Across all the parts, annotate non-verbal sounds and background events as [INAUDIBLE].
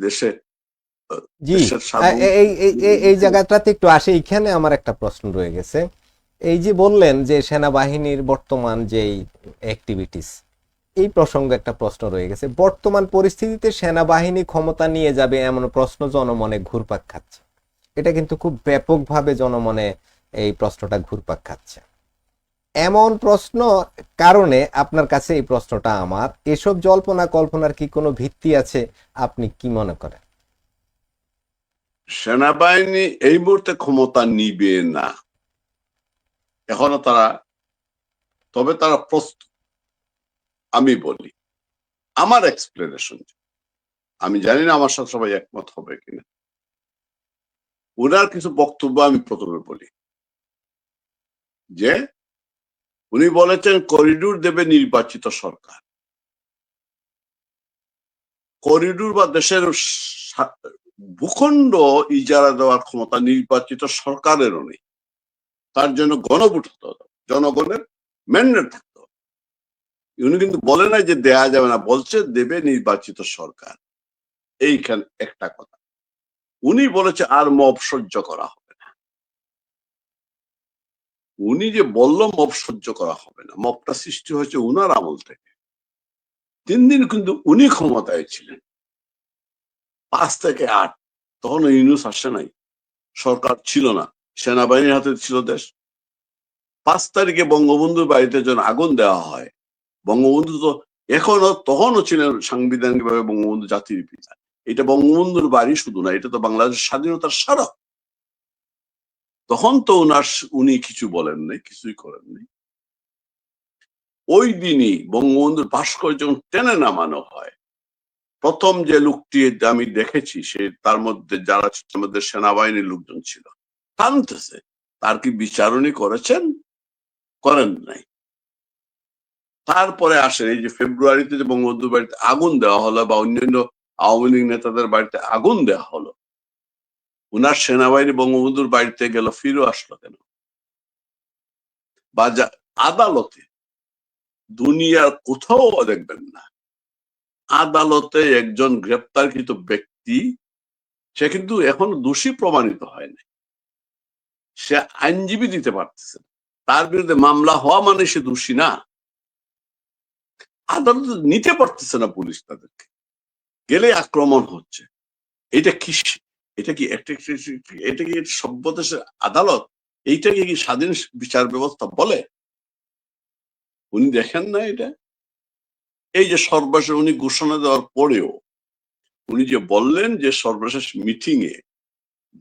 দেশে জি। এই এই- জায়গাটাতে একটু আসে এইখানে আমার একটা প্রশ্ন রয়ে গেছে। এই যে বললেন যে সেনাবাহিনীর বর্তমান যেই অ্যাক্টিভিটিস এই প্রসঙ্গে একটা প্রশ্ন রয়ে গেছে। বর্তমান পরিস্থিতিতে সেনাবাহিনী ক্ষমতা নিয়ে যাবে এমন প্রশ্ন জনমনে ঘুরপাক খাচ্ছে। এটা কিন্তু খুব ব্যাপকভাবে জনমনে এই প্রশ্নটা ঘুরপাক খাচ্ছে। এমন প্রশ্ন কারণে আপনার কাছে এই প্রশ্নটা আমার। এসব জল্পনা কল্পনার কি কোনো ভিত্তি আছে? আপনি কি মনে করেন? সেনাবাহিনী এই মুহূর্তে ক্ষমতা নিবে না। এখনও তারা, তবে তারা প্রস্তুত। আমি বলি, আমার এক্সপ্লেনেশন আমি জানি না আমার সাথে সবাই একমত হবে কিনা। ওনার কিছু বক্তব্য আমি প্রথমে বলি, যে উনি বলেছেন করিডোর দেবে নির্বাচিত সরকার। করিডোর বা দেশের ভূখণ্ড ইজারা দেওয়ার ক্ষমতা নির্বাচিত সরকারেরও নেই। তার জন্য গণভোট হতে হবে, জনগণের ম্যান্ডেট থাকতে হবে। উনি কিন্তু বলে নাই যে দেয়া যাবে না, বলছে দেবে নির্বাচিত সরকার। এইখানে একটা কথা। উনি বলেছে আর মব সহ্য করা হবে। উনি যে বলল, মপ সহ্য করা হবে না। মপটা সৃষ্টি হয়েছে উনার আমল থেকে। তিন দিন কিন্তু উনি ক্ষমতায় ছিলেন। পাঁচ থেকে আট। তখন ইউনুস আসে নাই। সরকার ছিল না। সেনাবাহিনীর হাতে ছিল দেশ। পাঁচ তারিখে বঙ্গবন্ধুর বাড়িতে যখন আগুন দেওয়া হয়, বঙ্গবন্ধু তো এখনও, তখনও ছিলেন সাংবিধানিক ভাবে বঙ্গবন্ধু জাতির পিতা। এটা বঙ্গবন্ধুর বাড়ি শুধু না, এটা তো বাংলাদেশের স্বাধীনতার স্মারক। তখন তো উনার উনি কিছু বলেন নাই, কিছুই করেন নাই। ওই দিনই বঙ্গবন্ধুর ভাস্কর যখন টেনে নামানো হয়, প্রথম যে লোকটি আমি দেখেছি, সে তার মধ্যে যারা আমাদের সেনাবাহিনীর লোকজন ছিল। টানতেছে তার কি বিচারণী করেছেন? করেন নাই। তারপরে আসে এই যে ফেব্রুয়ারিতে যে বঙ্গবন্ধুর বাড়িতে আগুন দেওয়া হলো বা অন্যান্য আওয়ামী লীগ নেতাদের বাড়িতে আগুন দেওয়া হলো উনার সেনাবাহিনী বঙ্গবন্ধুর বাড়িতে গেল, ফিরে আসলো কেন? বা আদালতে দুনিয়ার কোথাও দেখবেন না। আদালতে একজন গ্রেপ্তারকৃত ব্যক্তি, সে কিন্তু এখনও দোষী প্রমাণিত হয়নি। সে আইনজীবী দিতে পারতেছে। তার বিরুদ্ধে মামলা হওয়া মানে সে দোষী না। আদালত নিতে পারতেছে না পুলিশ তাদেরকে। গেলে আক্রমণ হচ্ছে। এটা কি এটা কি এটা কি সভ্য দেশের আদালত? এইটাকে কি স্বাধীন বিচার ব্যবস্থা বলে? উনি দেখেন না এটা? এই যে সর্বশেষ উনি ঘোষণা দেওয়ার পরেও উনি যে বললেন যে সর্বশেষ মিটিং এ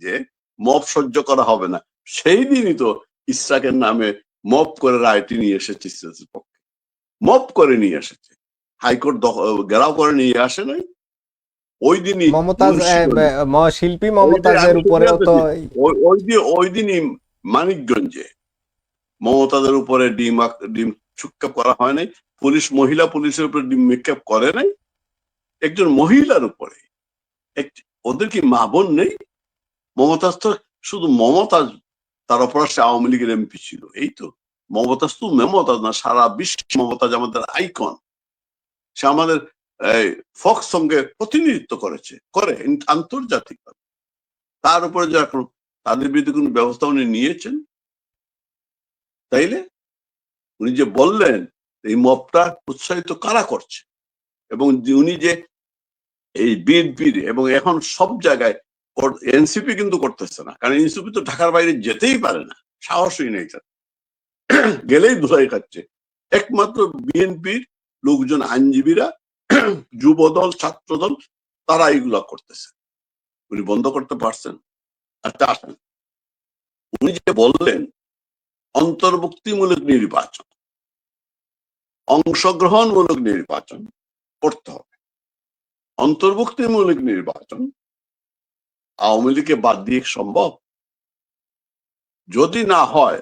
যে মব সহ্য করা হবে না, সেই দিনই তো ইসরাকের নামে মব করে রায়টি নিয়ে এসেছে পক্ষে। মব করে নিয়ে এসেছে। হাইকোর্ট ঘেরাও করে নিয়ে আসে নাই। ওই দিনই মমতাজ শিল্পী মমতাজের উপরেও তো ওই দিন ওই দিনই মানিকগঞ্জে। মমতাদের উপরে ডিম ডিম চুক্কাপ করা হয় নাই। পুলিশ মহিলা পুলিশের উপরে ডিম মেকআপ করে নাই। একজন মহিলার উপরে। ওদের কি মা বোন নেই? মমতাজ তো শুধু মমতাজ তার অপরাষ্ট্রে আওয়ামী লীগের এমপি ছিল। এই তো মমতাজ তো মমতাজ না সারা বিশ্ব মমতাজ আমাদের আইকন। সে আমাদের ফক্স সঙ্গে প্রতিনিধিত্ব করেছে, করে আন্তর্জাতিক তার উপরে যে তাদের বিরুদ্ধে কোনো ব্যবস্থা উনি নিয়েছেন, তাইলে উনি যে বললেন, এই মপটা উৎসাহিত কারা করছে? এবং উনি যে এই বিএনপির এবং এখন সব জায়গায় এনসিপি কিন্তু করতেছে না, কারণ এনসিপি তো ঢাকার বাইরে যেতেই পারে না, সাহসই নেই তার। গেলেই ধুলাই খাচ্ছে। একমাত্র বিএনপির লোকজন আইনজীবীরা [CLEARS THROAT] যুব দল ছাত্র দল তারা এইগুলা করতেছে। উনি বন্ধ করতে পারছেন আচ্ছা আসেন। উনি যে বললেন, অন্তর্ভুক্তিমূলক নির্বাচন, অংশগ্রহণমূলক নির্বাচন করতে হবে। অন্তর্ভুক্তিমূলক নির্বাচন আওয়ামী লীগকে বাদ দিয়ে সম্ভব? যদি না হয়,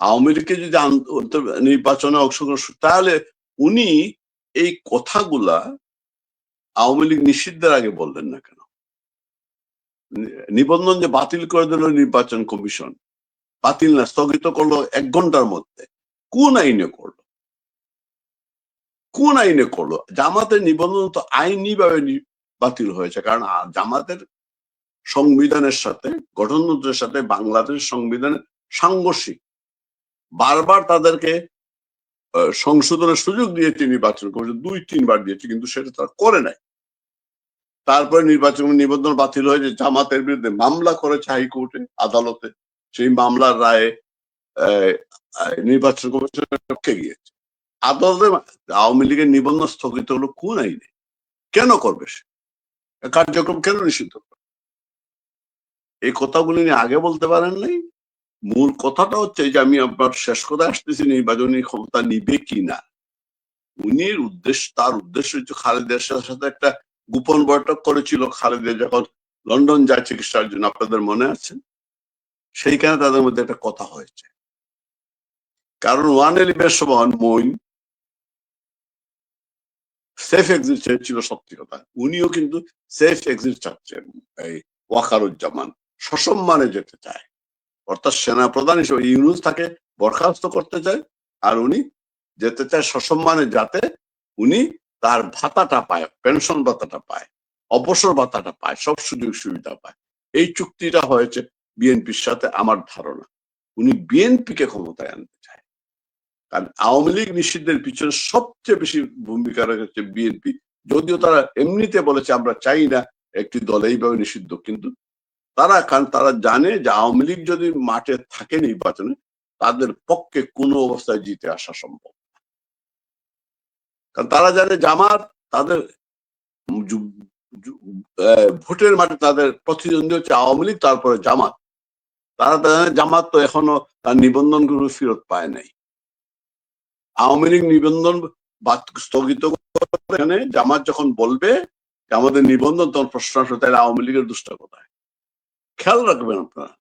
আওয়ামী লীগকে যদি নির্বাচনে অংশগ্রহণ, তাহলে উনি এই কথাগুলা আওয়ামী লীগ নিষিদ্ধের আগে বললেন না কেন? নিবন্ধন যে বাতিল করে দিল নির্বাচন কমিশন, বাতিল না, স্থগিত করল এক ঘণ্টার মধ্যে। কোন আইনে করল? কোন আইনে করল? জামাতের নিবন্ধন তো আইনি ভাবে বাতিল হয়েছে, কারণ জামাতের সংবিধানের সাথে, গঠনতন্ত্রের সাথে বাংলাদেশ সংবিধানের সাংঘর্ষিক। বারবার তাদেরকে সংশোধনের সুযোগ দিয়েছে নির্বাচন কমিশন দুই, তিনবার দিয়েছে, কিন্তু সেটা তারা করে নাই। তারপরে নির্বাচন নিবন্ধন বাতিল হয়েছে জামাতের বিরুদ্ধে মামলা করেছে হাইকোর্টে, আদালতে, সেই মামলার রায়ে নির্বাচন কমিশনের পক্ষে গিয়েছে। আদালতে আওয়ামী লীগের নিবন্ধন স্থগিত হলো কোন আইনে? কেন করবে সে? কার্যক্রম কেন নিষিদ্ধ করবে? এই কথাগুলি নিয়ে আগে বলতে পারেন নাই? মূল কথাটা হচ্ছে যে আমি আপনার শেষ কথা আসতেছি, নির্বাচনী ক্ষমতা নিবে কি না উনি উদ্দেশ্য, তার উদ্দেশ্য হচ্ছে খালেদের সাথে একটা গোপন বৈঠক করেছিল। খালেদের যখন লন্ডন যায় চিকিৎসার জন্য, আপনাদের মনে আছে? সেইখানে তাদের মধ্যে একটা কথা হয়েছে। কারণ ওয়ান এলিভের সময় মইন সেফ এক্সিট চেয়েছিল সত্যি কথা। উনিও কিন্তু সেফ এক্সিট চাচ্ছেন, এই ওয়াকারুজ্জামান। সসম্মানে যেতে চায়। অর্থাৎ সেনা প্রধান হিসেবে ইউনুস তাকে বরখাস্ত করতে চায়, আর উনি যেতে চায় সসম্মানে যাতে উনি তার ভাতাটা পায়, পেনশন ভাতাটা পায়, অবসর ভাতাটা পায়, সব সুযোগ সুবিধা পায়। এই চুক্তিটা হয়েছে বিএনপির সাথে আমার ধারণা। উনি বিএনপি কে ক্ষমতায় আনতে চায়। কারণ আওয়ামী লীগ নিষিদ্ধের পিছনে সবচেয়ে বেশি ভূমিকা রেখেছে বিএনপি। যদিও তারা এমনিতে বলেছে, আমরা চাই না একটি দল এইভাবে নিষিদ্ধ, কিন্তু তারা, কারণ তারা জানে যে আওয়ামী লীগ যদি মাঠে থাকে নির্বাচনে, তাদের পক্ষে কোনো অবস্থায় জিতে আসা সম্ভব কারণ তারা জানে জামাত তাদের ভোটের মাঠে তাদের প্রতিদ্বন্দ্বী হচ্ছে আওয়ামী লীগ, তারপরে জামাত। তারা জানে জামাত তো এখনও তার নিবন্ধনগুলো ফেরত পায় নাই। আওয়ামী লীগ নিবন্ধন স্থগিত এখানে জামাত যখন বলবে আমাদের নিবন্ধন, তখন প্রশ্ন আসবে, তাহলে আওয়ামী লীগের দুষ্টা কোথায়? খেয়াল রাখবেন আপনারা।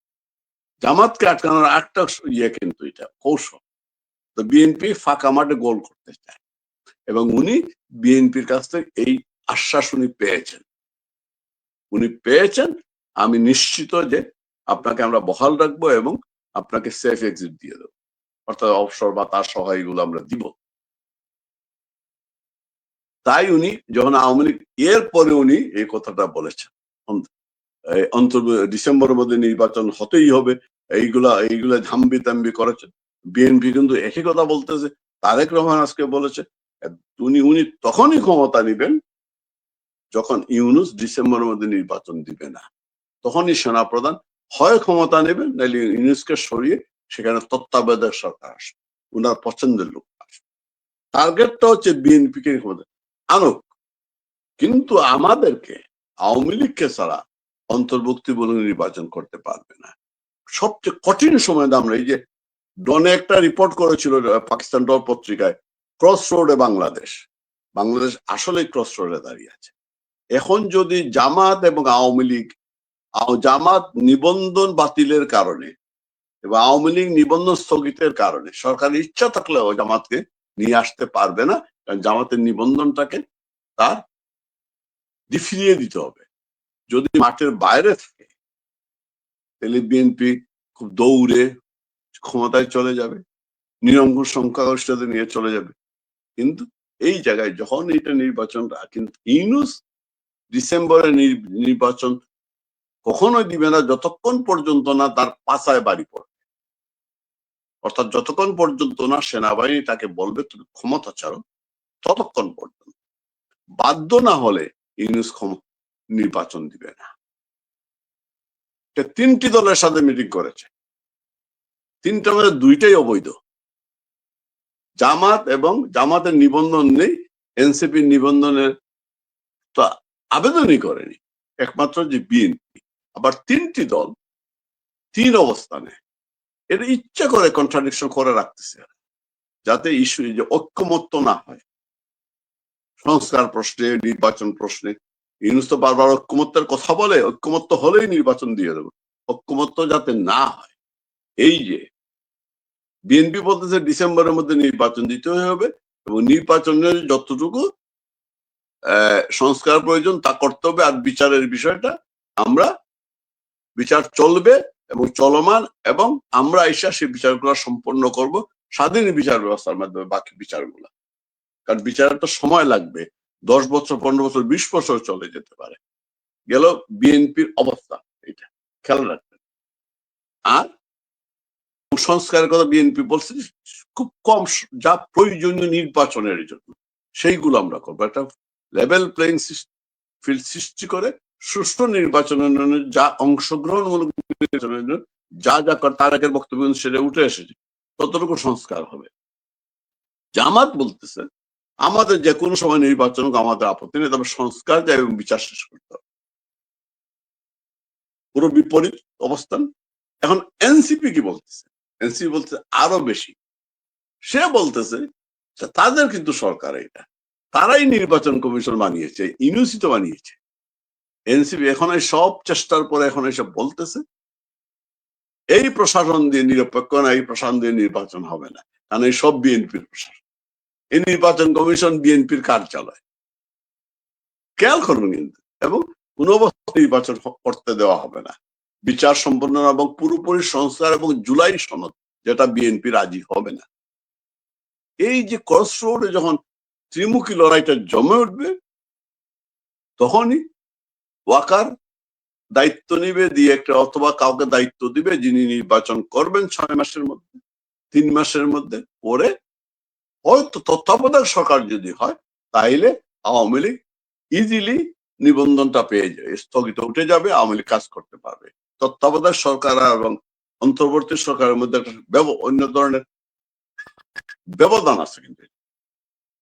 জামাতকে আটকানোর একটা ইয়ে কিন্তু এটা, কৌশল। তো বিএনপি ফাঁকা মাঠে গোল করতে চায় এবং উনি বিএনপির কাছ থেকে এই আশ্বাস উনি পেয়েছেন। উনি পেয়েছেন, আমি নিশ্চিত যে আপনাকে আমরা বহাল রাখব এবং আপনাকে সেফ এক্সিট দিয়ে দেবো। অর্থাৎ অবসর বা তার সহায় সহায়গুলো আমরা দিব। তাই উনি যখন আওয়ামী লীগ এর পরে উনি এই কথাটা বলেছেন। অন্তর ডিসেম্বরের মধ্যে নির্বাচন হতেই হবে। এইগুলা এইগুলা ঝাম্বি তাম্বি করেছেন বিএনপি কিন্তু একই কথা বলতেছে। তারেক রহমান আজকে বলেছে, উনি উনি তখনই ক্ষমতা নিবেন যখন ইউনুস ডিসেম্বরের মধ্যে নির্বাচন দিবে না। তখনই সেনাপ্রধান হয় ক্ষমতা নেবেন নাহলে ইউনুসকে সরিয়ে সেখানে তত্ত্বাবধায়ক সরকার আসবে, উনার পছন্দের লোক আসবে। টার্গেটটা হচ্ছে বিএনপি কে ক্ষমতা। আনুক, কিন্তু আমাদেরকে, আওয়ামী লীগকে ছাড়া অন্তর্ভুক্তি বলে নির্বাচন করতে পারবে না। সবচেয়ে কঠিন সময় আমরা, এই যে ডনে একটা রিপোর্ট করেছিল পাকিস্তান ডল পত্রিকায় ক্রস রোডে বাংলাদেশ। বাংলাদেশ আসলে ক্রস রোডে দাঁড়িয়ে আছে। এখন যদি জামাত এবং আওয়ামী লীগ জামাত নিবন্ধন বাতিলের কারণে এবং আওয়ামী লীগ নিবন্ধন স্থগিতের কারণে সরকারের ইচ্ছা থাকলেও জামাতকে নিয়ে আসতে পারবে না, কারণ জামাতের নিবন্ধনটাকে তার ফিরিয়ে দিতে হবে। যদি মাঠের বাইরে থাকে, তাহলে বিএনপি খুব দৌড়ে ক্ষমতায় চলে যাবে, নিরঙ্কুশ সংখ্যাগরিষ্ঠতা নিয়ে চলে যাবে। কিন্তু এই জায়গায় যখন এটা নির্বাচনটা কিন্তু ইউনুস ডিসেম্বরে নির্বাচন কখনোই দিবে না যতক্ষণ পর্যন্ত না তার পাশায় বাড়ি পড়বে। অর্থাৎ যতক্ষণ পর্যন্ত না সেনাবাহিনী তাকে বলবে তুমি ক্ষমতা ছাড়ো ততক্ষণ পর্যন্ত। বাধ্য না হলে ইউনুস ক্ষম- নির্বাচন দিবে না। তিনটি দলের সাথে মিটিং করেছে। তিনটা মধ্যে দুইটাই অবৈধ। জামাত এবং জামাতের নিবন্ধন নেই, এনসিপির নিবন্ধনের তো আবেদনই করেনি, একমাত্র যে বিএনপি। আবার তিনটি দল তিন অবস্থানে এটা ইচ্ছা করে কন্ট্রাডিকশন করে রাখতেছে যাতে ইস্যু যে ঐক্যমত্য না হয়। সংস্কার প্রশ্নে, নির্বাচন প্রশ্নে ইউনুস তো বারবার ঐক্যমত্যের কথা বলে, ঐক্যমত্য হলেই নির্বাচন দিয়ে দেবো। ঐক্যমত্য যাতে না হয়। এই যে, বিএনপি বলতেছে ডিসেম্বরের মধ্যে নির্বাচন দিতে হবে এবং নির্বাচনের যতটুকু সংস্কার প্রয়োজন তা করতে হবে আর বিচারের বিষয়টা আমরা, বিচার চলবে এবং চলমান এবং আমরা এসা সেই বিচারগুলো সম্পন্ন করব। স্বাধীন বিচার ব্যবস্থার মাধ্যমে বাকি বিচারগুলো। কারণ বিচারের তো সময় লাগবে। দশ বছর, পনেরো বছর, বিশ বছর চলে যেতে পারে। গেল বিএনপির অবস্থা এটা, খেয়াল রাখবেন। আর সংস্কারের কথা বিএনপি বলছে খুব কম যা প্রয়োজনীয় নির্বাচনের জন্য, সেইগুলো আমরা করব। একটা লেভেল প্লেইং ফিল্ড সৃষ্টি করে সুষ্ঠু নির্বাচনের জন্য যা অংশগ্রহণমূলক নির্বাচনের জন্য যা যা কর, তার আগের বক্তব্য সেটা উঠে এসেছে। ততটুকু সংস্কার হবে। জামাত বলতেছে আমাদের যে কোনো সময় নির্বাচন হোক, আমাদের আপত্তি নেই, তবে সংস্কার যা এবং বিচার শেষ করতে হবে। পুরো বিপরীত অবস্থান। এখন এনসিপি কি বলতেছে? এনসিপি বলতে আরও বেশি। সে বলতেছে তাদের কিন্তু সরকার এটা। তারাই নির্বাচন কমিশন বানিয়েছে, ইউনিসি তো বানিয়েছে। এনসিপি এখন এই সব চেষ্টার পরে এখন এসব বলতেছে, এই প্রশাসন দিয়ে নিরপেক্ষ না, এই প্রশাসন দিয়ে নির্বাচন হবে না। কারণ এই সব বিএনপির প্রশাসন। এই নির্বাচন কমিশন বিএনপির কার্যালয়। খেয়াল করবেন কিন্তু, এবং কোন অবস্থা নির্বাচন করতে দেওয়া হবে না। বিচার সম্পন্ন এবং পুরোপুরি সংস্কার এবং জুলাই সনদ যেটা বিএনপি রাজি হবে না। এই যে ক্রস রোডে যখন ত্রিমুখী লড়াইটা জমে উঠবে, তখনই ওয়াকার দায়িত্ব নিবে, দিয়ে একটা অথবা কাউকে দায়িত্ব দিবে যিনি নির্বাচন করবেন ছয় মাসের মধ্যে, তিন মাসের মধ্যে পরে হয়তো তত্ত্বাবধায়ক সরকার যদি হয়, তাইলে আওয়ামী লীগ ইজিলি নিবন্ধনটা পেয়ে যাবে স্থগিত উঠে যাবে, আওয়ামী লীগ কাজ করতে পারবে। তত্ত্বাবধায়ক সরকার এবং অন্তর্বর্তী সরকারের মধ্যে একটা অন্য ধরনের ব্যবধান আছে কিন্তু।